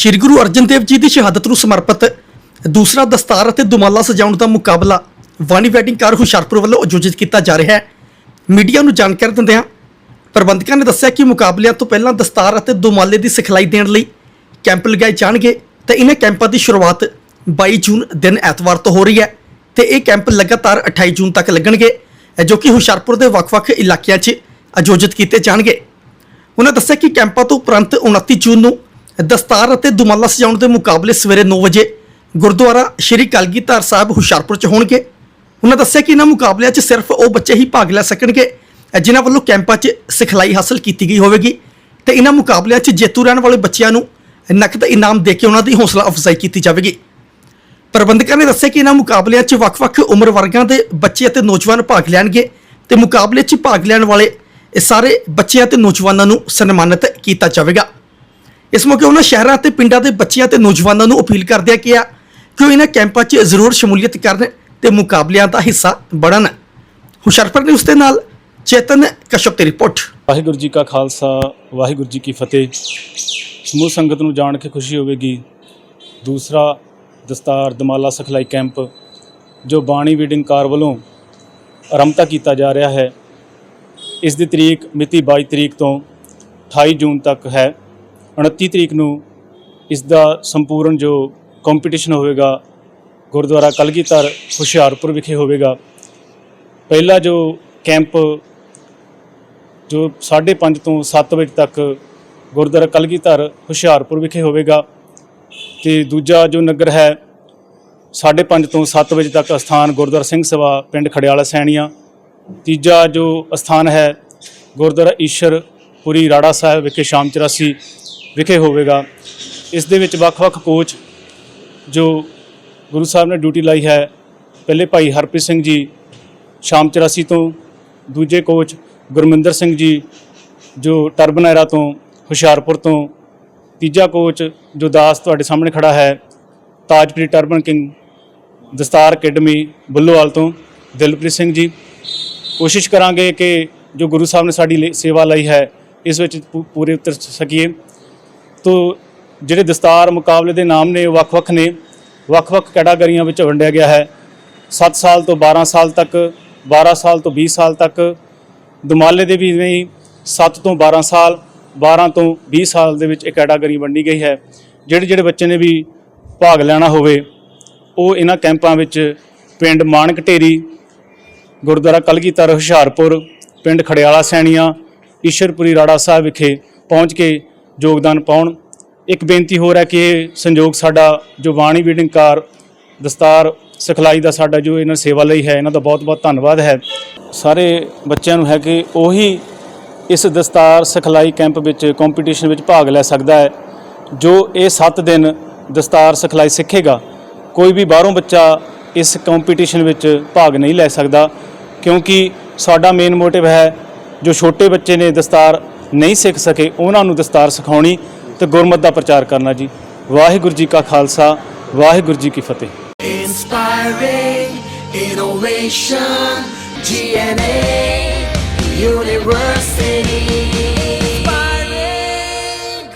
ਸ੍ਰੀ ਗੁਰੂ ਅਰਜਨ ਦੇਵ ਜੀ ਦੀ ਸ਼ਹਾਦਤ ਨੂੰ ਸਮਰਪਿਤ ਦੂਸਰਾ ਦਸਤਾਰ ਅਤੇ ਦੁਮਾਲਾ ਸਜਾਉਣ ਦਾ ਮੁਕਾਬਲਾ ਵਾਣੀ ਵੈਡਿੰਗ ਕਾਰ ਹੁਸ਼ਿਆਰਪੁਰ ਵੱਲੋਂ ਆਯੋਜਿਤ ਕੀਤਾ ਜਾ ਰਿਹਾ ਹੈ। ਮੀਡੀਆ ਨੂੰ ਜਾਣਕਾਰੀ ਦਿੰਦਿਆਂ ਪ੍ਰਬੰਧਕਾਂ ਨੇ ਦੱਸਿਆ ਕਿ ਮੁਕਾਬਲਿਆਂ ਤੋਂ ਪਹਿਲਾਂ ਦਸਤਾਰ ਅਤੇ ਦੁਮਾਲੇ ਦੀ ਸਿਖਲਾਈ ਦੇਣ ਲਈ ਕੈਂਪ ਲਗਾਏ ਜਾਣਗੇ ਤੇ ਇਹਨਾਂ ਕੈਂਪਾਂ ਦੀ ਸ਼ੁਰੂਆਤ 22 ਜੂਨ ਦਿਨ ਐਤਵਾਰ ਤੋਂ ਹੋ ਰਹੀ ਹੈ ਤੇ ਇਹ ਕੈਂਪ ਲਗਾਤਾਰ 28 ਜੂਨ ਤੱਕ ਲੱਗਣਗੇ, ਜੋ ਕਿ ਹੁਸ਼ਿਆਰਪੁਰ ਦੇ ਵੱਖ-ਵੱਖ ਇਲਾਕਿਆਂ 'ਚ ਆਯੋਜਿਤ ਕੀਤੇ ਜਾਣਗੇ। ਉਹਨਾਂ ਦੱਸਿਆ ਕਿ ਕੈਂਪਾਂ ਤੋਂ ਉਪਰੰਤ 29 ਜੂਨ ਨੂੰ ਦਸਤਾਰ ਅਤੇ ਦੁਮਾਲਾ ਸਜਾਉਣ ਦੇ ਮੁਕਾਬਲੇ ਸਵੇਰੇ 9 ਵਜੇ ਗੁਰਦੁਆਰਾ ਸ਼੍ਰੀ ਕਲਗੀਧਰ ਸਾਹਿਬ ਹੁਸ਼ਿਆਰਪੁਰ 'ਚ ਹੋਣਗੇ। ਉਹਨਾਂ ਦੱਸਿਆ ਕਿ ਇਹਨਾਂ ਮੁਕਾਬਲਿਆਂ 'ਚ ਸਿਰਫ ਉਹ ਬੱਚੇ ਹੀ ਭਾਗ ਲੈ ਸਕਣਗੇ, ਜਿਨ੍ਹਾਂ ਵੱਲੋਂ ਕੈਂਪਾਂ 'ਚ ਸਿਖਲਾਈ ਹਾਸਲ ਕੀਤੀ ਗਈ ਹੋਵੇਗੀ। ਤੇ ਇਹਨਾਂ ਮੁਕਾਬਲਿਆਂ 'ਚ ਜੇਤੂ ਰਹਿਣ ਵਾਲੇ ਬੱਚਿਆਂ ਨੂੰ ਨਕਦ ਇਨਾਮ ਦੇ ਕੇ ਉਹਨਾਂ ਦੀ ਹੌਸਲਾ ਅਫਜ਼ਾਈ ਕੀਤੀ ਜਾਵੇਗੀ। ਪ੍ਰਬੰਧਕਾਂ ਨੇ ਦੱਸਿਆ ਕਿ ਇਹਨਾਂ ਮੁਕਾਬਲਿਆਂ 'ਚ ਵੱਖ-ਵੱਖ ਉਮਰ ਵਰਗਾਂ ਦੇ ਬੱਚੇ ਅਤੇ ਨੌਜਵਾਨ ਭਾਗ ਲੈਣਗੇ ਤੇ ਮੁਕਾਬਲੇ 'ਚ ਭਾਗ ਲੈਣ ਵਾਲੇ ਇਹ ਸਾਰੇ ਬੱਚਿਆਂ ਤੇ ਨੌਜਵਾਨਾਂ ਨੂੰ ਸਨਮਾਨਿਤ ਕੀਤਾ ਜਾਵੇਗਾ। ਇਸ ਮੌਕੇ ਉਹਨਾਂ ਸ਼ਹਿਰਾਂ ਤੇ ਪਿੰਡਾਂ ਦੇ ਬੱਚਿਆਂ ਤੇ ਨੌਜਵਾਨਾਂ ਨੂੰ ਅਪੀਲ ਕਰਦਿਆਂ ਕਿਹਾ ਕਿ ਉਹ ਇਹਨਾਂ ਕੈਂਪਾਂ 'ਚ ਜ਼ਰੂਰ ਸ਼ਮੂਲੀਅਤ ਕਰਨ ਤੇ ਮੁਕਾਬਲਿਆਂ ਦਾ ਹਿੱਸਾ ਬਣਨ। ਹੁਸ਼ਰਪੁਰ ਨੇ ਉਸ ਦੇ ਨਾਲ ਚੇਤਨ ਕਸ਼ਪ ਦੀ ਰਿਪੋਰਟ। ਵਾਹਿਗੁਰੂ ਜੀ ਕਾ ਖਾਲਸਾ, ਵਾਹਿਗੁਰੂ ਜੀ ਕੀ ਫਤਿਹ। ਸਮੂਹ ਸੰਗਤ ਨੂੰ ਜਾਣ ਕੇ ਖੁਸ਼ੀ ਹੋਵੇਗੀ। ਦੂਸਰਾ ਦਸਤਾਰ ਦਮਾਲਾ ਸਿਖਲਾਈ ਕੈਂਪ, ਜੋ ਬਾਣੀ ਵੀਡਿੰਗ ਕਾਰ ਵੱਲੋਂ ਆਰੰਭਤਾ ਕੀਤਾ ਜਾ ਰਿਹਾ ਹੈ, ਇਸ ਦੀ ਤਰੀਕ ਮਿਤੀ 22 ਤਰੀਕ ਤੋਂ 28 ਜੂਨ ਤੱਕ ਹੈ। 29 ਤਰੀਕ ਨੂੰ ਇਸ ਦਾ ਸੰਪੂਰਨ ਜੋ ਕੰਪੀਟੀਸ਼ਨ ਹੋਵੇਗਾ, ਗੁਰਦੁਆਰਾ ਕਲਗੀਧਰ ਹੁਸ਼ਿਆਰਪੁਰ ਵਿਖੇ ਹੋਵੇਗਾ। ਪਹਿਲਾ ਜੋ ਕੈਂਪ ਜੋ 5:30 ਤੋਂ 7 ਵਜੇ ਤੱਕ ਗੁਰਦੁਆਰਾ ਕਲਗੀਧਰ ਹੁਸ਼ਿਆਰਪੁਰ ਵਿਖੇ ਹੋਵੇਗਾ ਤੇ ਦੂਜਾ ਜੋ ਨਗਰ ਹੈ 5:30 ਤੋਂ 7 ਵਜੇ ਤੱਕ ਅਸਥਾਨ ਗੁਰਦੁਆਰਾ ਸਿੰਘ ਸਭਾ ਪਿੰਡ ਖੜਿਆਲਾ ਸੈਣੀਆਂ। ਤੀਜਾ ਜੋ ਅਸਥਾਨ ਹੈ, ਗੁਰਦੁਆਰਾ ਈਸ਼ਰਪੁਰੀ ਰਾੜਾ ਸਾਹਿਬ ਵਿਖੇ ਸ਼ਾਮ 84 ਵਿਖੇ ਹੋਵੇਗਾ। ਇਸ ਦੇ ਵਿੱਚ ਵੱਖ-ਵੱਖ ਕੋਚ ਜੋ ਗੁਰੂ ਸਾਹਿਬ ਨੇ ਡਿਊਟੀ ਲਾਈ ਹੈ, ਪਹਿਲੇ ਭਾਈ ਹਰਪ੍ਰੀਤ ਸਿੰਘ ਜੀ, ਸ਼ਾਮ 84 ਤੋਂ ਦੂਜੇ ਕੋਚ ਗੁਰਮਿੰਦਰ ਸਿੰਘ ਜੀ, ਜੋ ਟਰਬਨੈਰਾ ਤੋਂ ਹੁਸ਼ਿਆਰਪੁਰ ਤੋਂ ਤੀਜਾ ਕੋਚ ਜੋ ਦਾਸ ਤੁਹਾਡੇ ਸਾਹਮਣੇ ਖੜਾ ਹੈ Tajpreet turban king Dastar academy Bullowal ਤੋਂ ਦਿਲਪ੍ਰੀਤ ਸਿੰਘ ਜੀ। ਕੋਸ਼ਿਸ਼ ਕਰਾਂਗੇ ਕਿ ਜੋ ਗੁਰੂ ਸਾਹਿਬ ਨੇ ਸਾਡੀ ਲਈ- ਸੇਵਾ ਲਈ ਹੈ, ਇਸ ਵਿੱਚ ਪੂ- ਪੂਰੇ ਉਤਰ ਸਕੀਏ। ਤੋਂ ਜਿਹੜੇ ਦਸਤਾਰ ਮੁਕਾਬਲੇ ਦੇ ਨਾਮ ਨੇ, ਉਹ ਵੱਖ-ਵੱਖ ਨੇ। ਵੱਖ-ਵੱਖ ਕੈਟਾਗਰੀਆਂ ਵਿੱਚ ਵੰਡਿਆ ਗਿਆ ਹੈ। 7 ਸਾਲ ਤੋਂ 12 ਸਾਲ ਤੱਕ 12 ਸਾਲ ਤੋਂ 20 ਸਾਲ ਤੱਕ। ਦੁਮਾਲੇ ਦੇ ਵੀ ਨਹੀਂ ਹੀ 7 ਤੋਂ 12 ਸਾਲ 12 ਤੋਂ 20 ਸਾਲ ਦੇ ਵਿੱਚ ਇਹ ਕੈਟਾਗਰੀ ਵੰਡੀ ਗਈ ਹੈ। ਜਿਹੜੇ ਜਿਹੜੇ ਬੱਚੇ ਨੇ ਵੀ ਭਾਗ ਲੈਣਾ ਹੋਵੇ, ਉਹ ਇਹਨਾਂ ਕੈਂਪਾਂ ਵਿੱਚ ਪਿੰਡ ਮਾਨਕ ਢੇਰੀ, ਗੁਰਦੁਆਰਾ ਕਲਗੀਧਰ, ਹੁਸ਼ਿਆਰਪੁਰ, ਪਿੰਡ ਖੜਿਆਲਾ ਸੈਣੀਆਂ, ਈਸ਼ਰਪੁਰੀ ਰਾੜਾ ਸਾਹਿਬ ਵਿਖੇ ਪਹੁੰਚ ਕੇ ਯੋਗਦਾਨ ਪਾਉਣ। ਇੱਕ ਬੇਨਤੀ ਹੋਰ ਹੈ ਕਿ ਇਹ ਸੰਯੋਗ ਸਾਡਾ, ਜੋ ਬਾਣੀ ਬੀਡਿੰਗ ਕਾਰ, ਦਸਤਾਰ ਸਿਖਲਾਈ ਦਾ ਸਾਡਾ ਜੋ ਇਹਨਾਂ ਸੇਵਾ ਲਈ ਹੈ, ਇਹਨਾਂ ਦਾ ਬਹੁਤ-ਬਹੁਤ ਧੰਨਵਾਦ ਹੈ। ਸਾਰੇ ਬੱਚਿਆਂ ਨੂੰ ਹੈ ਕਿ ਉਹੀ ਇਸ ਦਸਤਾਰ ਸਿਖਲਾਈ ਕੈਂਪ ਵਿੱਚ ਕੰਪੀਟੀਸ਼ਨ ਵਿੱਚ ਭਾਗ ਲੈ ਸਕਦਾ ਹੈ, ਜੋ ਇਹ 7 ਦਿਨ ਦਸਤਾਰ ਸਿਖਲਾਈ ਸਿੱਖੇਗਾ। ਕੋਈ ਵੀ ਬਾਹਰੋਂ ਬੱਚਾ ਇਸ ਕੰਪੀਟੀਸ਼ਨ ਵਿੱਚ ਭਾਗ ਨਹੀਂ ਲੈ ਸਕਦਾ, ਕਿਉਂਕਿ ਸਾਡਾ ਮੇਨ ਮੋਟਿਵ ਹੈ, ਜੋ ਛੋਟੇ ਬੱਚੇ ਨੇ ਦਸਤਾਰ ਨਹੀਂ ਸਿੱਖ ਸਕੇ ਉਹਨਾਂ ਨੂੰ ਦਸਤਾਰ ਸਿਖਾਉਣੀ ਤੇ ਗੁਰਮਤ ਦਾ ਪ੍ਰਚਾਰ ਕਰਨਾ ਜੀ ਵਾਹਿਗੁਰੂ ਜੀ ਕਾ ਖਾਲਸਾ ਵਾਹਿਗੁਰੂ ਜੀ ਕੀ ਫਤਿਹ Inspiring innovation, GNA University.